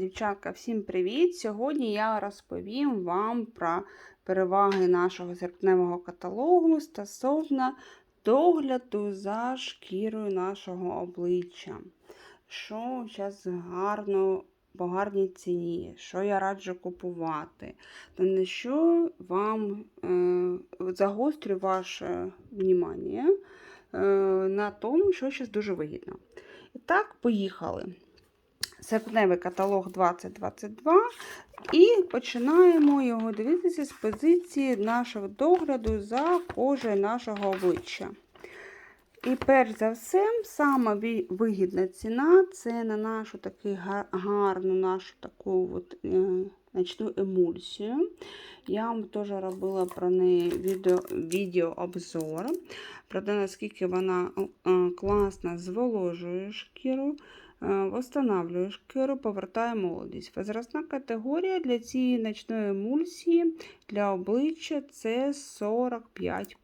Дівчатка, всім привіт! Сьогодні я розповім вам про переваги нашого серпневого каталогу стосовно догляду за шкірою нашого обличчя. Що зараз гарно по гарній ціні, що я раджу купувати, та на що вам е, загострю ваше внимання е, на тому, що зараз дуже вигідно. І так, поїхали серпневий каталог 2022 і починаємо його дивитися з позиції нашого догляду за кожею нашого обличчя. І перш за все, сама вигідна ціна це на нашу таку гарну нашу таку от, е, ночну емульсію. Я вам теж робила про неї відео, відеообзор. Про те, наскільки вона е, класно зволожує шкіру. Восстанавлює шкіру, повертає молодість. Возрастна категорія для цієї ночної емульсії для обличчя це 45.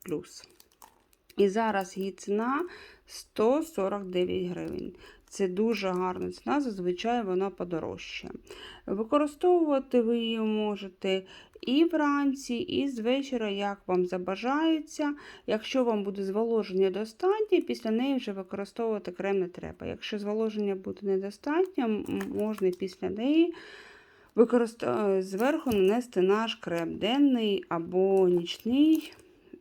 І зараз її ціна 149 гривень. Це дуже гарна ціна, зазвичай вона подорожча. Використовувати ви її можете і вранці, і з вечора, як вам забажається. Якщо вам буде зволоження достатньо, після неї вже використовувати крем не треба. Якщо зволоження буде недостатньо, можна після неї зверху нанести наш крем денний або нічний,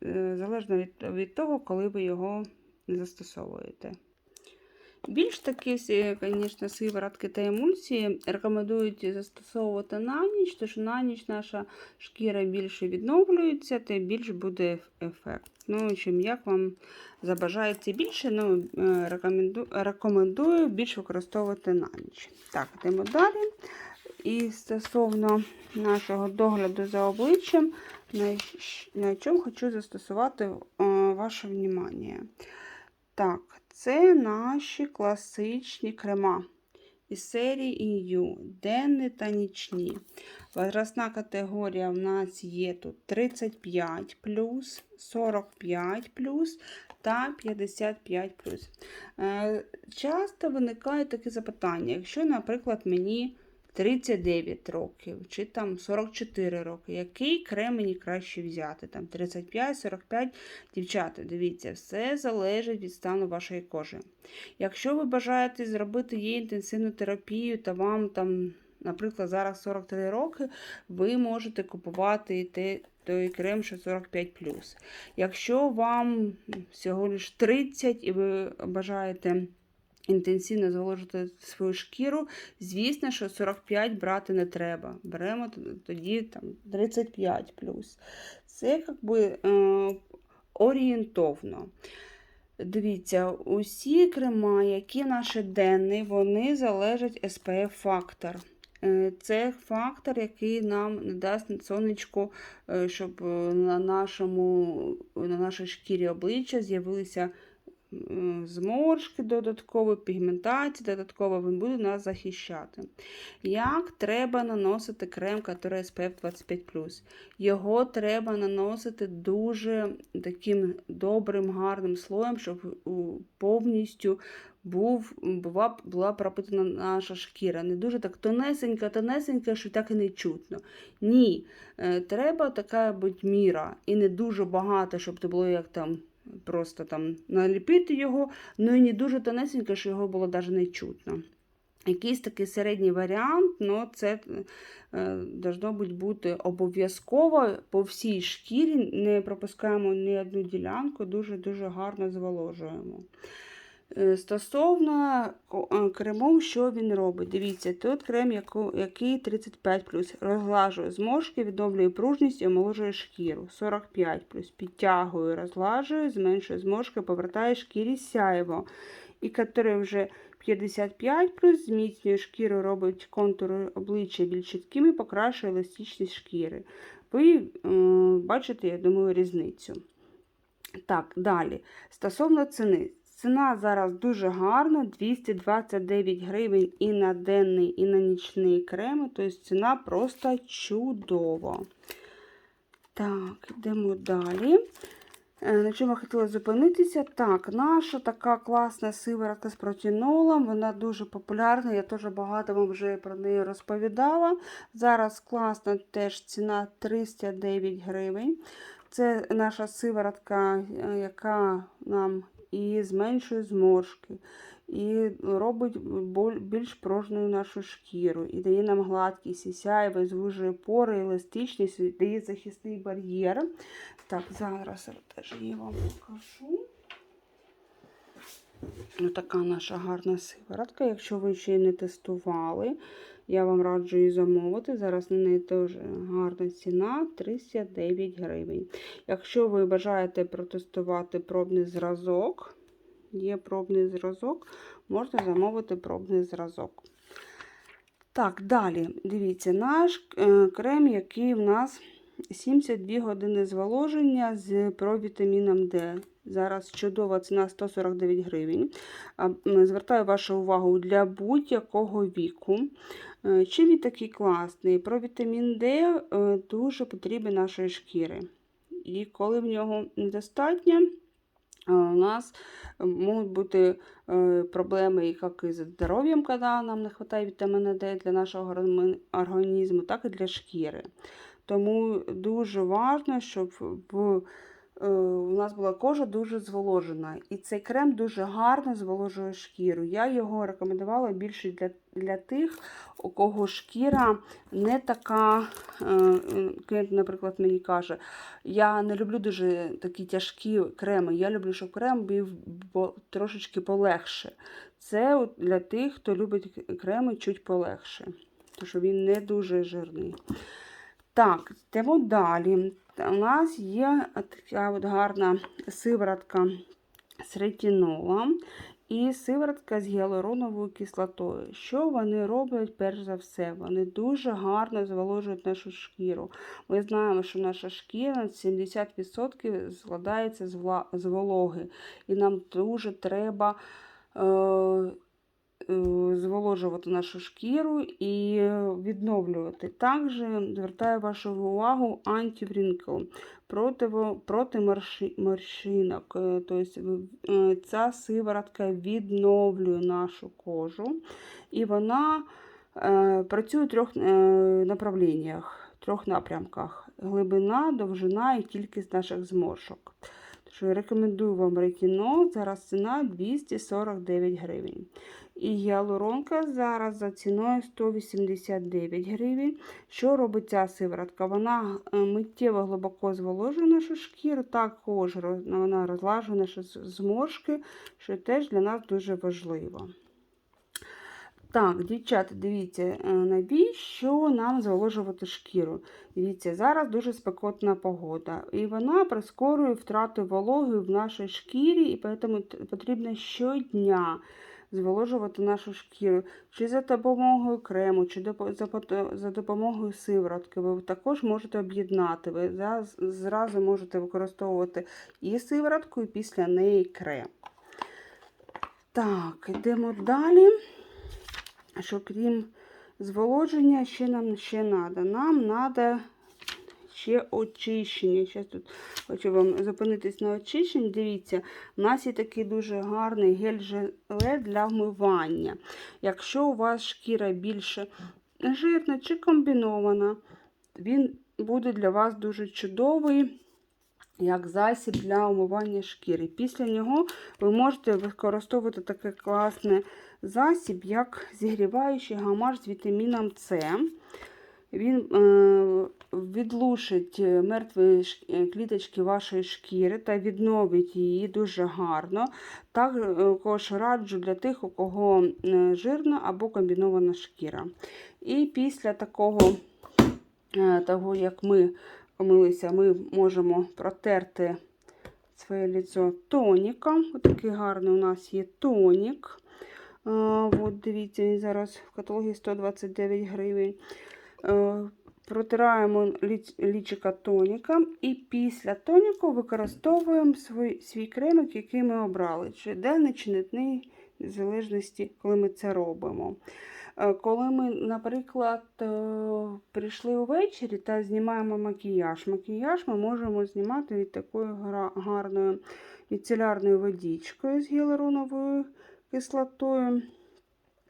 е, залежно від, від того, коли ви його застосовуєте. Більш такі, звісно, сиворотки та емульсії рекомендують застосовувати на ніч, що на ніч наша шкіра більше відновлюється, та більш буде ефект. Ну, чим як вам забажається більше, ну, рекомендую, рекомендую більш використовувати на ніч. Так, йдемо далі. І стосовно нашого догляду за обличчям, на, чому хочу застосувати ваше внимание. Так, це наші класичні крема із серії EU, денні та нічні. Возрастна категорія в нас є тут 35, 45 та 55. Е, часто виникає таке запитання, якщо, наприклад, мені 39 років, чи там 44 роки. Який крем мені краще взяти? Там 35-45. Дівчата, дивіться, все залежить від стану вашої кожи. Якщо ви бажаєте зробити її інтенсивну терапію, та вам там, наприклад, зараз 43 роки, ви можете купувати те. Той крем, що 45. Якщо вам всього лиш 30 і ви бажаєте інтенсивно зволожити свою шкіру, звісно, що 45 брати не треба. Беремо тоді там 35 Це якби е, орієнтовно. Дивіться, усі крема, які наші денні, вони залежать SPF фактор. Е, це фактор, який нам не дасть сонечку, е, щоб на нашому, на нашій шкірі обличчя з'явилися зморшки додаткові, пігментація додаткова, він буде нас захищати. Як треба наносити крем, який SPF 25 Його треба наносити дуже таким добрим, гарним слоєм, щоб повністю був, була була пропитана наша шкіра. Не дуже так тонесенька, тонесенька, що так і не чутно. Ні, е, треба така будь міра. І не дуже багато, щоб це було як там просто там наліпити його, ну і не дуже тонесенько, що його було навіть не чутно. Якийсь такий середній варіант, але це е, бути обов'язково по всій шкірі, не пропускаємо ні одну ділянку, дуже-дуже гарно зволожуємо. Е, стосовно е, кремов, що він робить? Дивіться, тут крем, який 35 розглажує зморшки, відновлює пружність і омоложує шкіру. 45 підтягує, розглажує, зменшує зморшки, повертає шкірі сяєво. І який вже 55 зміцнює шкіру, робить контури обличчя більш чіткими, покращує еластичність шкіри. Ви е, бачите, я думаю, різницю. Так, далі. Стосовно ціни. Ціна зараз дуже гарна, 229 гривень і на денний, і на нічний крем. Тобто ціна просто чудова. Так, йдемо далі. Е, На чому я хотіла зупинитися? Так, наша така класна сиворотка з протінолом, вона дуже популярна, я теж багато вам вже про неї розповідала. Зараз класна теж ціна 309 гривень. Це наша сиворотка, е, яка нам і зменшує зморшки, і робить більш пружною нашу шкіру, і дає нам гладкість, і сяйво, звужує пори, еластичність, і дає захисний бар'єр. Так, зараз я теж її вам покажу. Ось така наша гарна сиворотка. Якщо ви ще не тестували, я вам раджу її замовити. Зараз на неї теж гарна ціна 309 гривень. Якщо ви бажаєте протестувати пробний зразок, є пробний зразок, можна замовити пробний зразок. Так, далі, дивіться, наш е, крем, який в нас 72 години зволоження з провітаміном Д. Зараз чудова ціна 149 гривень. Звертаю вашу увагу для будь-якого віку. Е, Чим він такий класний? Провітамін Д е, дуже потрібен нашої шкіри. І коли в нього недостатньо, е, у нас можуть бути проблеми як і з здоров'ям, коли нам не вистачає вітаміна Д для нашого організму, так і для шкіри. Тому дуже важливо, щоб в, у нас була кожа дуже зволожена. І цей крем дуже гарно зволожує шкіру. Я його рекомендувала більше для, для тих, у кого шкіра не така, е, е, клієнт, наприклад, мені каже, я не люблю дуже такі тяжкі креми. Я люблю, щоб крем був трошечки полегше. Це для тих, хто любить креми чуть полегше, тому що він не дуже жирний. Так, йдемо далі. У нас є така от гарна сиворотка з ретинолом і сиворотка з гіалуроновою кислотою. Що вони роблять перш за все? Вони дуже гарно зволожують нашу шкіру. Ми знаємо, що наша шкіра 70% складається з вологи, і нам дуже треба. Е... е, Зволожувати нашу шкіру і відновлювати. Також звертаю вашу увагу антиврінкл проти, проти морщинок. Е, Тобто е, ця сиворотка відновлює нашу кожу, і вона е, працює у трьох направленнях, трьох напрямках: глибина, довжина і кількість наших зморшок. Що рекомендую вам ретинол, зараз ціна 249 гривень. І гіалуронка зараз за ціною 189 гривень. Що робить ця сиворотка? Вона е, миттєво глибоко зволожує нашу шкіру, також вона розлажує наші зморшки, що теж для нас дуже важливо. Так, дівчата, дивіться, е, навіщо нам зволожувати шкіру? Дивіться, зараз дуже спекотна погода, і вона прискорює втрату вологи в нашій шкірі, і тому потрібно щодня зволожувати нашу шкіру. Чи за допомогою крему, чи за, допомогою сиворотки. Ви також можете об'єднати. Ви зразу можете використовувати і сиворотку, і після неї крем. Так, йдемо далі що крім зволоження, ще нам ще треба. Нам треба ще очищення. Зараз тут хочу вам зупинитись на очищенні. Дивіться, у нас є такий дуже гарний гель-желе для вмивання. Якщо у вас шкіра більше жирна чи комбінована, він буде для вас дуже чудовий. Як засіб для умивання шкіри. Після нього ви можете використовувати такий класний засіб, як зігріваючий гамаш з вітаміном С. Він е, відлушить мертві ш- е, кліточки вашої шкіри та відновить її дуже гарно. Також раджу для тих, у кого е, жирна або комбінована шкіра. І після такого, е, того, як ми помилися, ми можемо протерти своє лицо тоніком. Ось такий гарний у нас є тонік. От дивіться, він зараз в каталогі 129 гривень. Е, Протираємо лічика тоніком і після тоніку використовуємо свій, свій кремик, який ми обрали. Чи денний, чи нитний, в залежності, коли ми це робимо. Е, Коли ми, наприклад, е, прийшли увечері та знімаємо макіяж. Макіяж ми можемо знімати від такої гарної міцелярною водичкою з гіалуроновою кислотою.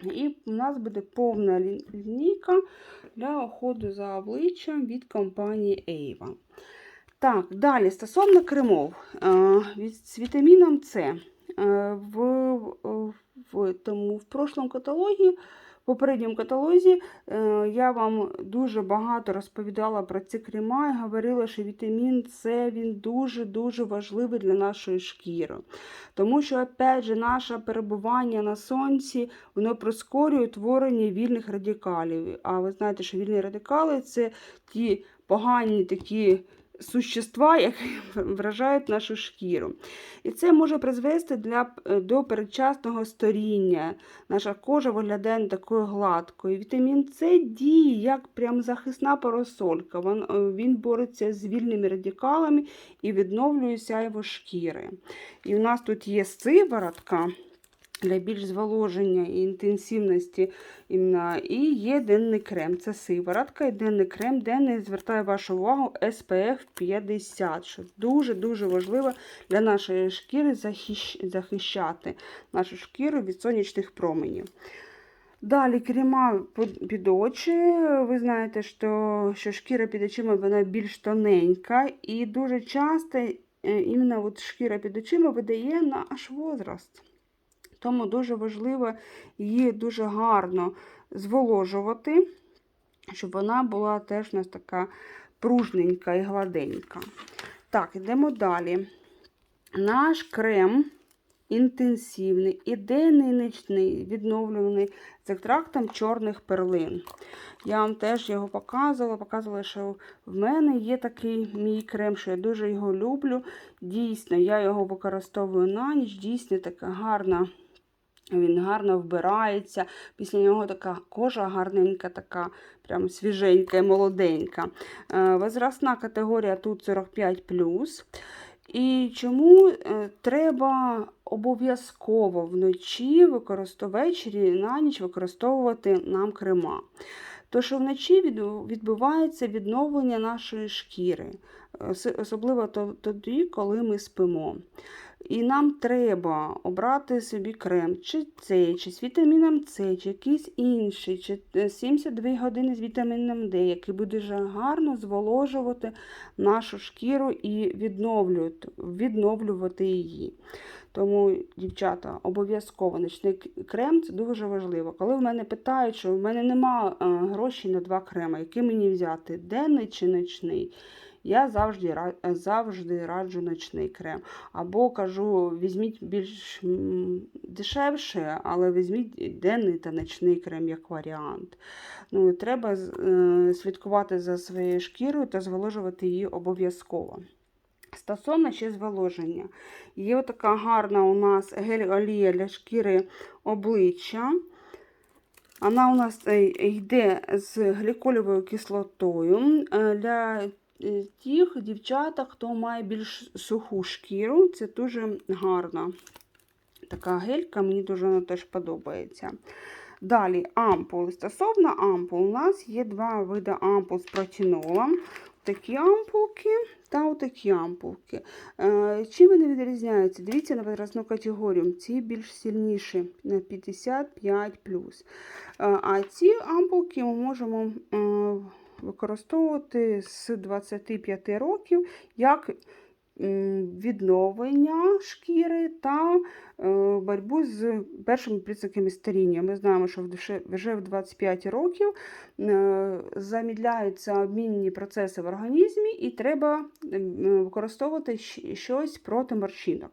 І у нас буде повна лі- лінійка для уходу за обличчям від компанії Ava. Так, далі стосовно кремов е, з вітаміном С. Е, В, в, тому, в прошлому каталогі, попередньому каталозі е, я вам дуже багато розповідала про ці крема і говорила, що вітамін С він дуже-дуже важливий для нашої шкіри. Тому що, опять же, наше перебування на сонці воно прискорює утворення вільних радикалів. А ви знаєте, що вільні радикали це ті погані такі существа, які вражають нашу шкіру. І це може призвести для, е, до передчасного старіння. Наша кожа виглядає не такою гладкою. Вітамін С діє як прям захисна парасолька. Він, е, він бореться з вільними радикалами і відновлює сяйво шкіри. І у нас тут є сиворотка для більш зволоження і інтенсивності. І є денний крем. Це сиворотка і денний крем. Денний звертає вашу увагу SPF 50, що дуже-дуже важливо для нашої шкіри захищ- захищати нашу шкіру від сонячних променів. Далі крема під- під очі. Ви знаєте, що, що шкіра під очима вона більш тоненька, і дуже часто е, іменно от шкіра під очима видає наш возраст. Тому дуже важливо її дуже гарно зволожувати, щоб вона була теж у нас така пружненька і гладенька. Так, йдемо далі. Наш крем інтенсивний і денний відновлений з екстрактом чорних перлин. Я вам теж його показувала, показувала, що в мене є такий мій крем, що я дуже його люблю. Дійсно, я його використовую на ніч, дійсно така гарна. Він гарно вбирається. Після нього така кожа гарненька, така прям свіженька і молоденька. Е, Возрастна категорія тут 45. І чому е, треба обов'язково вночі ввечері на ніч використовувати нам крема? То що вночі відбувається відновлення нашої шкіри, особливо тоді, коли ми спимо. І нам треба обрати собі крем, чи цей, чи з вітаміном С, чи якийсь інший, чи е, 72 години з вітаміном Д, який буде гарно зволожувати нашу шкіру і відновлювати, відновлювати її. Тому, дівчата, обов'язково ночний к- крем це дуже важливо. Коли в мене питають, що в мене немає грошей на два крема, який мені взяти, денний чи ночний, я завжди, завжди раджу ночний крем. Або кажу, візьміть більш дешевше, але візьміть денний та ночний крем як варіант. Ну, треба е, слідкувати за своєю шкірою та зволожувати її обов'язково. Стосовно ще зволоження. Є така гарна у нас гель-олія для шкіри обличчя. Вона у нас е, йде з гліколівою кислотою. Е, Для тих дівчаток, хто має більш суху шкіру, це дуже гарна така гелька, мені дуже вона теж подобається. Далі ампули. Стосовно ампул, у нас є два види ампул з протінолом. Такі ампулки та отакі ампулки. Е, Чим вони відрізняються? Дивіться на возрастну категорію. Ці більш сильніші на 55. Е, А ці ампулки ми можемо е, використовувати з 25 років як відновлення шкіри та е, боротьбу з першими признаками старіння. Ми знаємо, що вже- в 25 років е, замідляються обмінні процеси в організмі, і треба використовувати щось проти морщинок.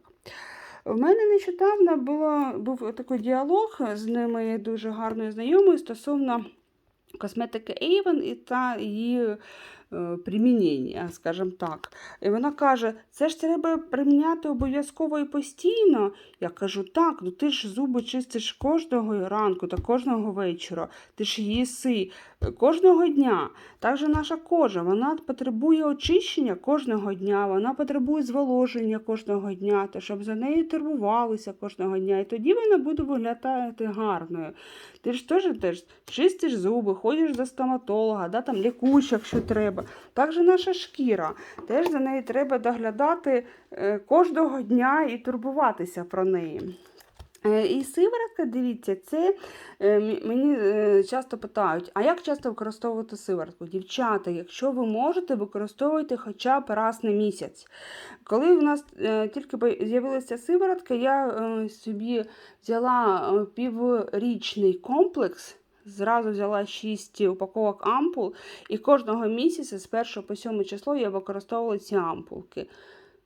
У мене нещодавно було, був такий діалог з ними дуже гарною знайомою стосовно косметики Avon і та її примінення, скажімо так. І вона каже: це ж треба приміняти обов'язково і постійно. Я кажу, так, ну ти ж зуби чистиш кожного ранку та кожного вечора. Ти ж їси е, кожного дня. Так же наша кожа, вона потребує очищення кожного дня, вона потребує зволоження кожного дня, та щоб за нею турбувалися кожного дня. І тоді вона буде виглядати гарною. Ти ж теж чистиш зуби, ходиш до стоматолога, да, там лікуєш, якщо треба. Же наша шкіра. Теж за нею треба доглядати е, кожного дня і турбуватися про неї. Е, І сиворотка, дивіться, це е, мені часто питають, а як часто використовувати сиворотку? Дівчата, якщо ви можете, використовуйте хоча б раз на місяць. Коли в нас тільки з'явилася сиворотка, я собі взяла піврічний комплекс. Зразу взяла 6 упаковок ампул, і кожного місяця з 1 по 7 число я використовувала ці ампулки.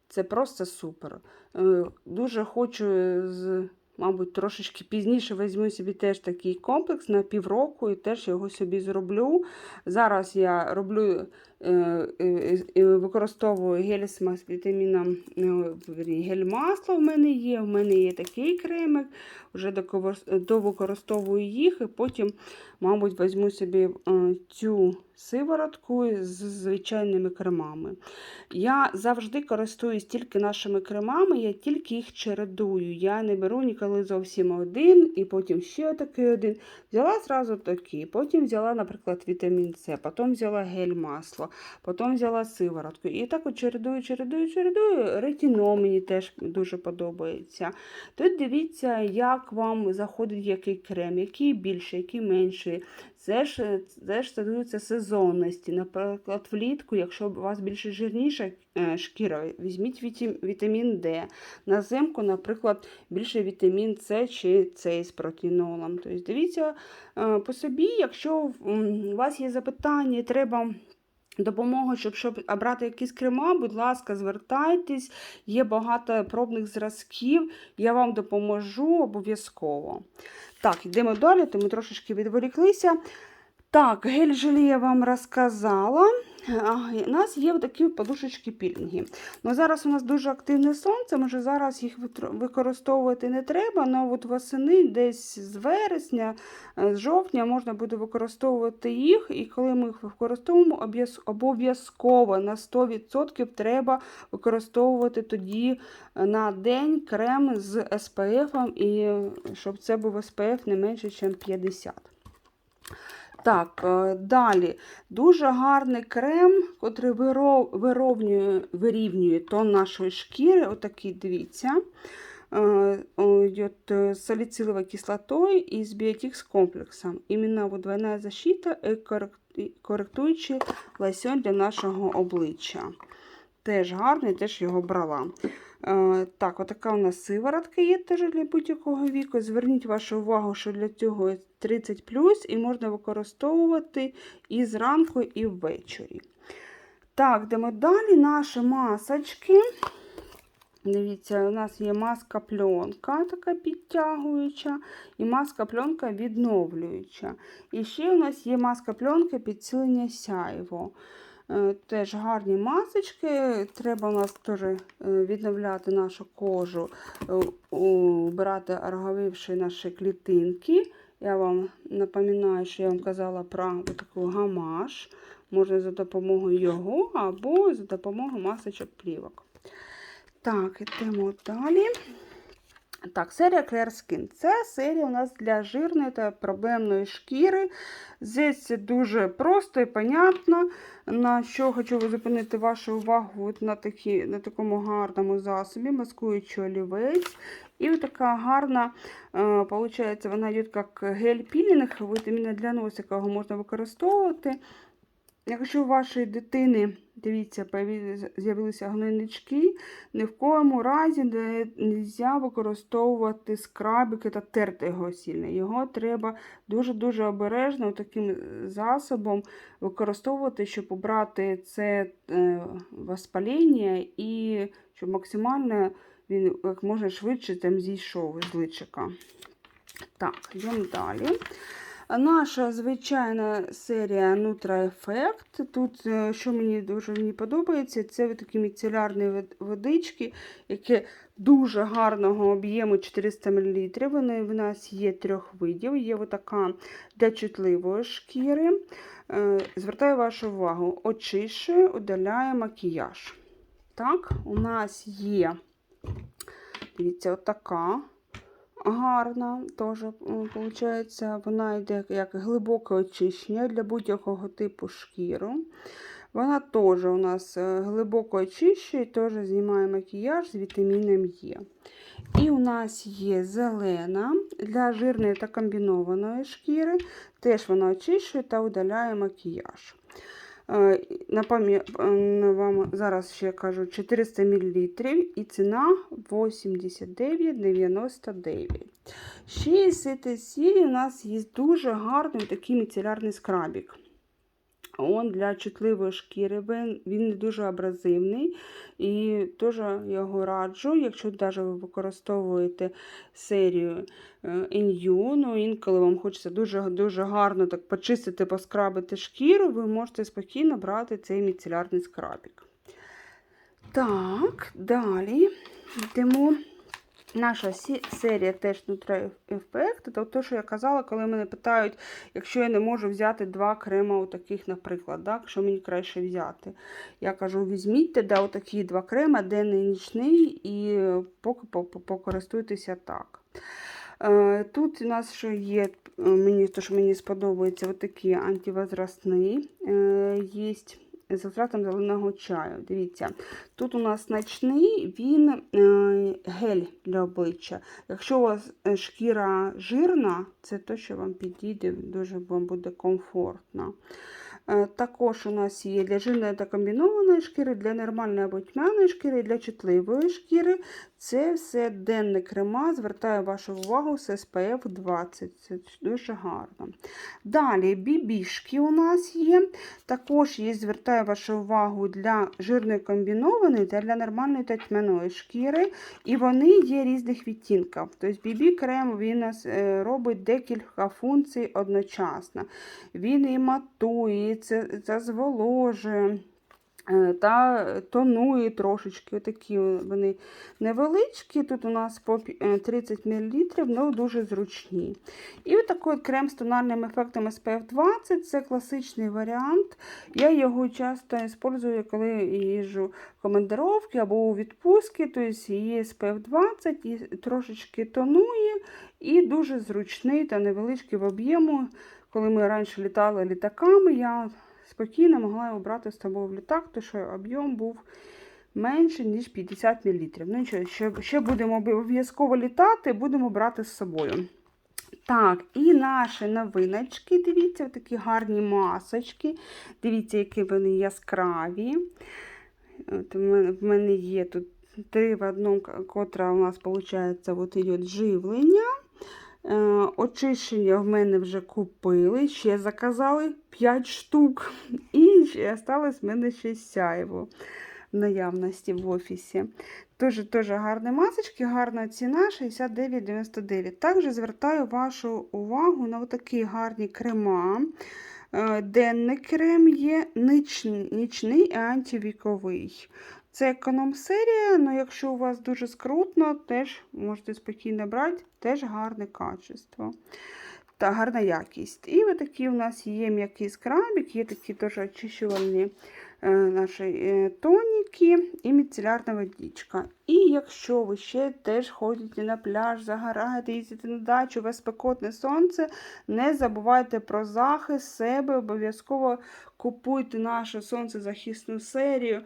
Це просто супер. Е, Дуже хочу з. Мабуть, трошечки пізніше візьму собі теж такий комплекс на півроку і теж його собі зроблю. Зараз я роблю е, е, використовую гель-сма з вітаміном е, гель-масло в мене є. В мене є такий кремик, вже довикористовую їх, і потім, мабуть, візьму собі цю сиворотку з звичайними кремами. Я завжди користуюсь тільки нашими кремами, я тільки їх чередую. Я не беру ніколи зовсім один, і потім ще такий один. Взяла зразу такий, потім взяла, наприклад, вітамін С, потім взяла гель-масло, потім взяла сиворотку. І так от чередую, чередую, чередую. Ретіно мені теж дуже подобається. Тут дивіться, як вам заходить який крем, який більший, який менший. Це ж, це ж стосується сезонності. Наприклад, влітку, якщо у вас більше жирніша е, шкіра, візьміть вітамін Д. На зимку, наприклад, більше вітамін С чи С з протінолом. Тобто дивіться е, по собі, якщо у вас є запитання, треба. Допомога, щоб, щоб обрати якісь крема, будь ласка, звертайтесь, є багато пробних зразків, я вам допоможу обов'язково. Так, йдемо далі, то ми трошечки відволіклися. Так, гель желе я вам розказала. У нас є такі подушечки пілінги. Ну, зараз у нас дуже активне сонце, може зараз їх використовувати не треба, але от восени десь з вересня, е, з жовтня можна буде використовувати їх, і коли ми їх використовуємо, обов'язково на 100% треба використовувати тоді е, на день крем з SPF, і е, щоб це був SPF не менше, ніж 50. Так, е, далі. Дуже гарний крем, котрий вирівнює, вирівнює тон нашої шкіри. Отакий, дивіться. Э, он идет э, с салициловой кислотой и с биотикс комплексом. Именно вот двойная защита і і коректуючий лосьон для нашого обличчя. Теж гарний, теж його брала. Е, так, отака у нас сиворотка є теж для будь-якого віку. Зверніть вашу увагу, що для цього 30 і можна використовувати і зранку, і ввечері. Так, йдемо далі. Наші масочки. Дивіться, у нас є маска пленка, така підтягуюча, і маска пленка відновлююча. І ще у нас є маска пленка підсилення сяйво. Е, Теж гарні масочки. Треба у нас теж е, відновляти нашу кожу, е, убирати ороговівши наші клітинки. Я вам напоминаю, що я вам казала про таку гамаш. Можна за допомогою його або за допомогою масочок плівок. Так, йдемо далі. Так, серія Clear Skin. Це серія у нас для жирної та проблемної шкіри. Здесь дуже просто і понятно. На що хочу зупинити вашу увагу от на, такі, на такому гарному засобі, маскуючий олівець. І от така гарна, е, получається, вона йде як гель-пілінг, от для носика його можна використовувати. Якщо у вашої дитини, дивіться, з'явилися гнойнички, ні в коєму разі не можна використовувати скрабики та терти його сильно. Його треба дуже-дуже обережно таким засобом використовувати, щоб обрати це е, воспаління і щоб максимально він як можна швидше там зійшов з личика. Так, йдемо далі. Наша звичайна серія Nutra Effect. Тут, е, що мені дуже мені подобається, це такі міцелярні водички, які дуже гарного об'єму 400 мл. Вони в нас є трьох видів. Є така для чутливої шкіри. Е, Звертаю вашу увагу, очищує, удаляє макіяж. Так, у нас є, дивіться, отака гарна. Теж, виходить, вона йде як глибоке очищення для будь-якого типу шкіру. Вона теж у нас е, глибоко очищує, теж знімає макіяж з вітаміном Е. І у нас є зелена для жирної та комбінованої шкіри. Теж вона очищує та удаляє макіяж. Е, вам зараз ще кажу 400 мл і ціна 89,99. Ще з серії у нас є дуже гарний такий міцелярний скрабік. Он для чутливої шкіри, він, не дуже абразивний. І теж його раджу, якщо навіть ви використовуєте серію е, NU, ну інколи вам хочеться дуже-дуже гарно так почистити, поскрабити шкіру, ви можете спокійно брати цей міцелярний скрабік. Так, далі йдемо. Наша серія теж Nutra Effect. Це те, що я казала, коли мене питають, якщо я не можу взяти два крема таких, наприклад, так, що мені краще взяти. Я кажу, візьміть тоді отакі два крема, денний і нічний, і по- покористуйтеся так. Е, Тут у нас що є, е, мені, то, що мені сподобається, отакі антивозрастні е, є з екстрактом зеленого чаю. Дивіться, тут у нас ночний, він е, гель для обличчя. Якщо у вас е, шкіра жирна, це те, що вам підійде, дуже вам буде комфортно. Е, Також у нас є для жирної та комбінованої шкіри, для нормальної або тьмяної шкіри, для чутливої шкіри. Це все денне крема. Звертаю вашу увагу з SPF 20. Це дуже гарно. Далі бібішки у нас є. Також є, звертаю вашу увагу для жирної комбінованої та для нормальної та тьмяної шкіри. І вони є різних відтінків. Тобто бібі крем він нас е, робить декілька функцій одночасно. Він і матує, це, це зволожує. Е, Та тонує трошечки. Отакі вони невеличкі. Тут у нас по е, 30 мл, але дуже зручні. І отакий от крем з тональним ефектом SPF 20 це класичний варіант. Я його часто використовую, коли їжджу в командировки або у відпустки. Тобто є SPF 20 і трошечки тонує, і дуже зручний та невеличкий в об'єму. Коли ми раніше літали літаками, я спокійно могла його брати з собою в літак, тому що об'єм був менше, ніж 50 мл. Ну нічого, ще, ще будемо обов'язково літати, будемо брати з собою. Так, і наші новиночки, дивіться, такі гарні масочки. Дивіться, які вони яскраві. От в, мене, є тут три в одному, котра у нас виходить от живлення. Е, очищення в мене вже купили, ще заказали 5 штук. І ще осталось в мене ще сяйво в наявності в офісі. Дуже дуже гарні масочки, гарна ціна 69,99. Також звертаю вашу увагу на такі гарні крема. Е, Денний крем є нічний, і антивіковий. Це економ-серія, але якщо у вас дуже скрутно, теж можете спокійно брати, теж гарне качество та гарна якість. І ось такі у нас є м'який скрабик, є такі теж очищувальні е, наші е, тоніки і міцелярна водичка. І якщо ви ще теж ходите на пляж, загораєте, їздите на дачу, у вас спекотне сонце, не забувайте про захист себе, обов'язково купуйте нашу сонцезахисну серію.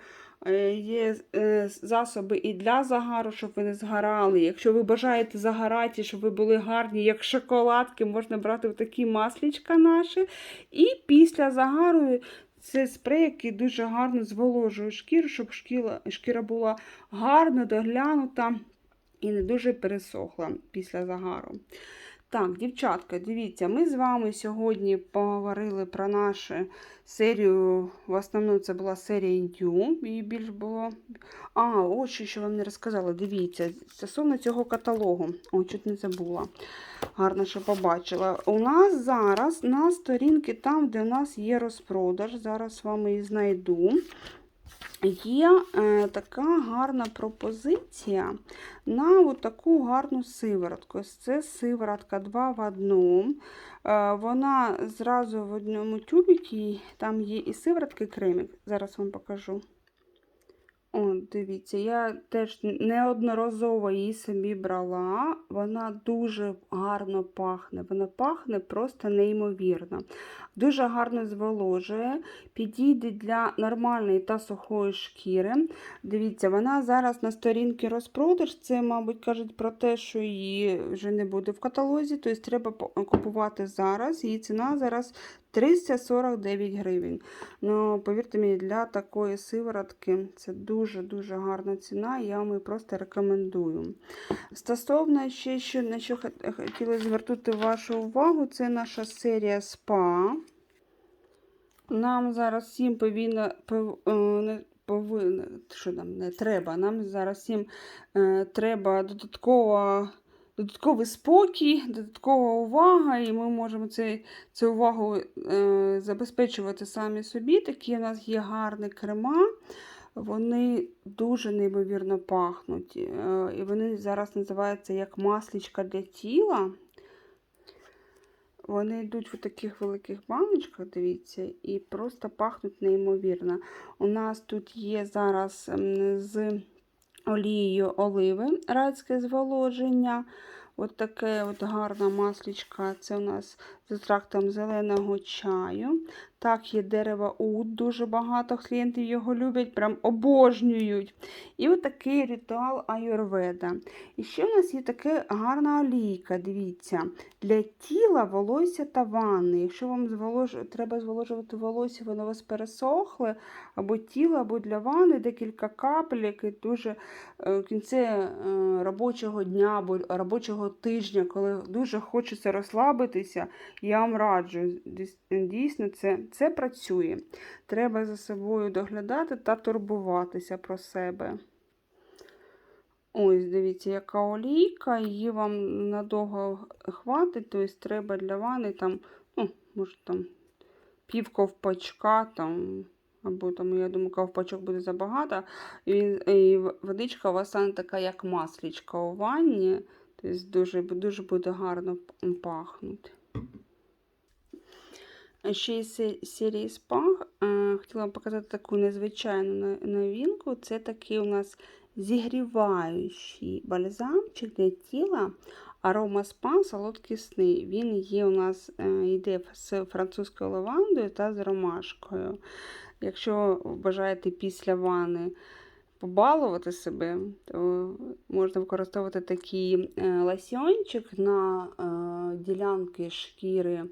Е, Є е, засоби і для загару, щоб ви не згорали. Якщо ви бажаєте загорати, щоб ви були гарні, як шоколадки, можна брати такі маслічка наші. І після загару це спрей, який дуже гарно зволожує шкіру, щоб шкіра, шкіра була гарно доглянута і не дуже пересохла після загару. Так, дівчатка, дивіться, ми з вами сьогодні поговорили про нашу серію. В основному це була серія індю, її більш було. А, ось що вам не розказала. Дивіться, стосовно цього каталогу. О, чуть не забула. Гарно, що побачила. У нас зараз на сторінки, там, де у нас є розпродаж, зараз з вами і знайду. Є е, така гарна пропозиція на таку гарну сиворотку. Це сиворотка 2 в 1. Е, вона зразу в одному тюбікі, там є і сиворотки і кремик. Зараз вам покажу. О, дивіться, я теж неодноразово її собі брала. Вона дуже гарно пахне. Вона пахне просто неймовірно. Дуже гарно зволожує, підійде для нормальної та сухої шкіри. Дивіться, вона зараз на сторінці розпродаж. Це, мабуть, кажуть про те, що її вже не буде в каталозі, тобто треба купувати зараз. Її ціна зараз 349 гривень. Ну, повірте мені, для такої сиворотки це дуже-дуже гарна ціна, я вам її просто рекомендую. Стосовно ще, що, на що хотіла звернути вашу увагу, це наша серія СПА. Нам зараз всім повинно, повинно, що нам не треба, нам зараз всім е, треба додатково додатковий спокій, додаткова увага, і ми можемо цей, цю увагу е, забезпечувати самі собі. Такі у нас є гарні крема. Вони дуже неймовірно пахнуть. Е, і вони зараз називаються як маслічка для тіла. Вони йдуть в таких великих баночках, дивіться, і просто пахнуть неймовірно. У нас тут є зараз з олією оливи райське зволоження. От таке от гарна маслічка. Це у нас з екстрактом зеленого чаю. Так, є дерево уд, дуже багато клієнтів його люблять, прям обожнюють. І от такий ритуал аюрведа. І ще у нас є така гарна олійка, дивіться, для тіла, волосся та ванни. Якщо вам зволож... треба зволожувати волосся, воно у вас пересохле, або тіло, або для ванни, декілька капель, які дуже е, в кінці е, робочого дня або робочого тижня, коли дуже хочеться розслабитися, я вам раджу. Дійсно, це це працює. Треба за собою доглядати та турбуватися про себе. Ось, дивіться, яка олійка, її вам надовго хватить, тобто треба для вани там, ну, може там пів ковпачка, там, або там, я думаю, ковпачок буде забагато. І, і водичка у вас стане така, як маслічка у ванні. Тобто дуже, дуже буде гарно пахнути. Ще із серії спа е, хотіла вам показати таку незвичайну новинку. Це такий у нас зігріваючий бальзамчик для тіла. Арома спа солодкісний. Він є у нас е, йде з французькою лавандою та з ромашкою. Якщо бажаєте після вани побалувати себе, то можна використовувати такий е, ласьончик на ділянки шкіри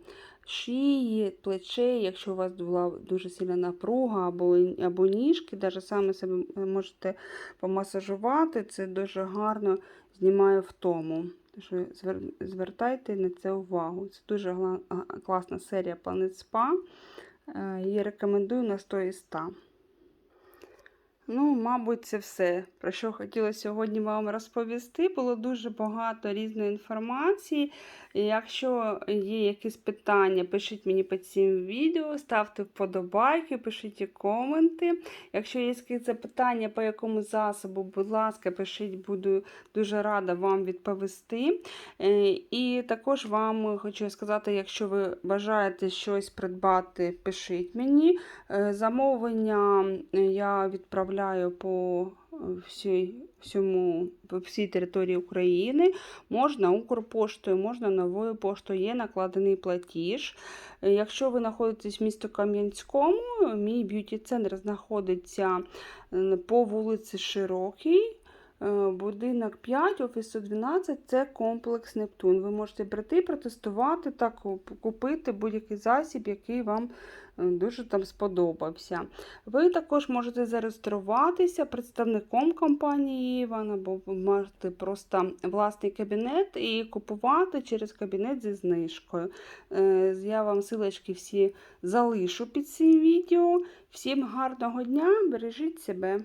шиї, плечей, якщо у вас була дуже сильна напруга або або ніжки, навіть саме себе можете помасажувати, це дуже гарно знімає втому. Тож звертайте на це увагу. Це дуже класна серія Planet Spa. Е, її рекомендую на 100 і 100. Ну, мабуть, це все, про що хотіла сьогодні вам розповісти. Було дуже багато різної інформації. Якщо є якісь питання, пишіть мені під цим відео, ставте вподобайки, пишіть коменти. Якщо є якісь запитання, по якому засобу, будь ласка, пишіть, буду дуже рада вам відповісти. Е, і також вам хочу сказати, якщо ви бажаєте щось придбати, пишіть мені. Е, замовлення я відправляю по всій, всьому, по всій території України. Можна Укрпоштою, можна новою поштою, є накладений платіж. Якщо ви знаходитесь в місті Кам'янському, мій б'юті-центр знаходиться по вулиці Широкій. Будинок 5, офіс 112 це комплекс Нептун. Ви можете прийти, протестувати та купити будь-який засіб, який вам дуже там сподобався. Ви також можете зареєструватися представником компанії Іван, або можете просто власний кабінет і купувати через кабінет зі знижкою. Е, Я вам силочки всі залишу під цим відео. Всім гарного дня, бережіть себе.